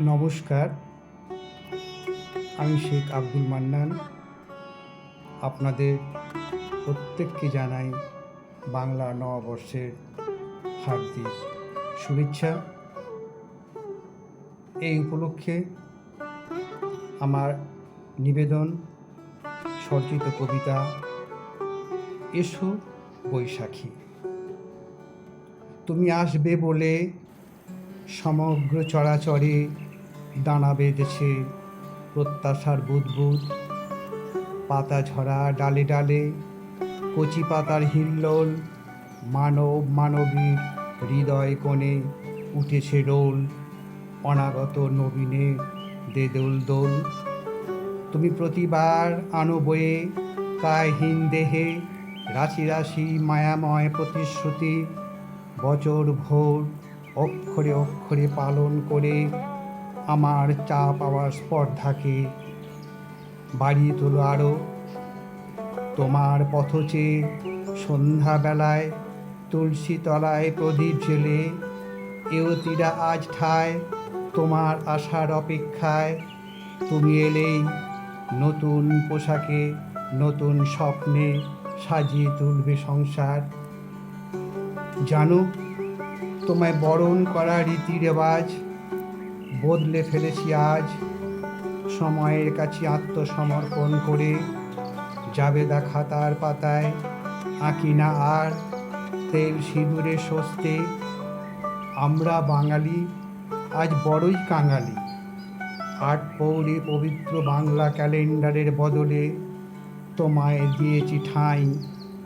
নমস্কার, আমি শেখ আব্দুল মান্নান। আপনাদের প্রত্যেককে জানাই বাংলা নববর্ষের হার্দিক শুভেচ্ছা। এই উপলক্ষে আমার নিবেদন সর্জিত কবিতা, এসো বৈশাখী। তুমি আসবে বলে সমগ্র চরাচরে দানা বেঁধেছে, প্রত্যাশার বুদবুদ। পাতা ঝরা ডালে ডালে, কচি পাতার হিল্লোল মানব মানবীর হৃদয় কোণে উঠেছে রোল, অনাগত নবীনে দে দোল। দোল তুমি প্রতিবার আনো বয়ে কায়হীন দেহে রাশি রাশি মায়াময় প্রতিশ্রুতি বছর ভোর অক্ষরে অক্ষরে পালন করে আমার চা পাওয়ার স্পর্ধাকে বাড়িয়ে তোলো আরও তোমার পথচে সন্ধ্যাবেলায় তুলসী তলায় প্রদীপ জেলে এওতিরা আজ ঠায় তোমার আশার অপেক্ষায়। তুমি এলেই নতুন পোশাকে নতুন স্বপ্নে সাজিয়ে তুলবে সংসার। জানো তোমায় বরণ করা রীতি রেওয়াজ বদলে ফেলেছি আজ। সময়ের কাছে আত্মসমর্পণ করে জাবেদা খাতার পাতায়, আঁকি না আর তেল সিঁদুরে স্বস্তে আমরা বাঙালি, আজ বড়ই কাঙালি। আট পৌরে পবিত্র বাংলা ক্যালেন্ডারের বদলে তোমায় দিয়েছি ঠাঁই,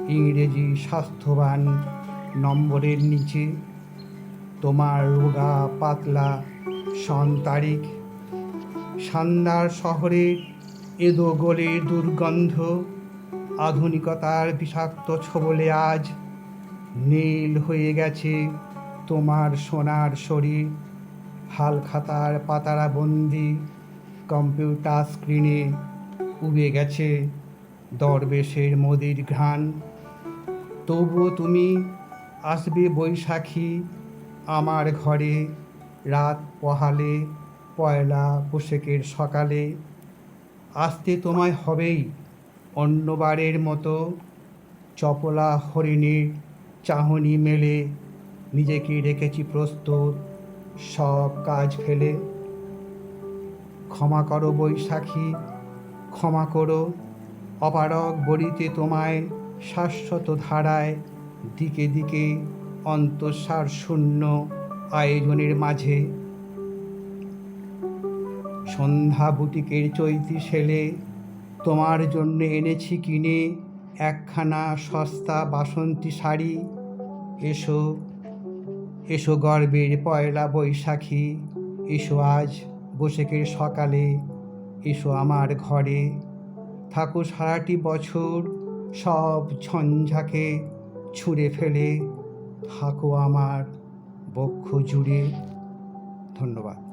ইংরেজি স্বাস্থ্যবান নম্বরের নিচে। তোমার রোগা পাতলা সন তারিখ। সান্দার শহরের এদো গোলের দুর্গন্ধ, আধুনিকতার বিষাক্ত ছবলে আজ নীল হয়ে গেছে তোমার সোনার শরীর। হাল খাতার পাতারা বন্দি, কম্পিউটার স্ক্রিনে উবে গেছে দরবেশের মোদির ঘ্রাণ। তবুও তুমি আসবে বৈশাখী আমার ঘরে রাত পহালে, পয়লা বৈশাখের সকালে। আসতে তোমায় হবেই অন্যবারের মতো চপলা হরিণীর চাহনি মেলে। নিজেকে রেখেছি প্রস্তুত, সব কাজ ফেলে। ক্ষমা করো বৈশাখী, ক্ষমা করো। অপারক বলিতে তোমায় শাশ্বত ধারায় দিকে দিকে অন্তঃসার শূন্য আয়োজনের মাঝে। সন্ধ্যা বুটিকের চৈতি সেলে তোমার জন্য এনেছি কিনে একখানা সস্তা বাসন্তী শাড়ি। এসো এসো গর্বের পয়লা বৈশাখী, এসো আজ বৈশাখের সকালে, এসো আমার ঘরে। থাকো সারাটি বছর সব ঝঞ্ঝাকে ছুঁড়ে ফেলে। থাকো আমার বক্ষ জুড়ে। ধন্যবাদ।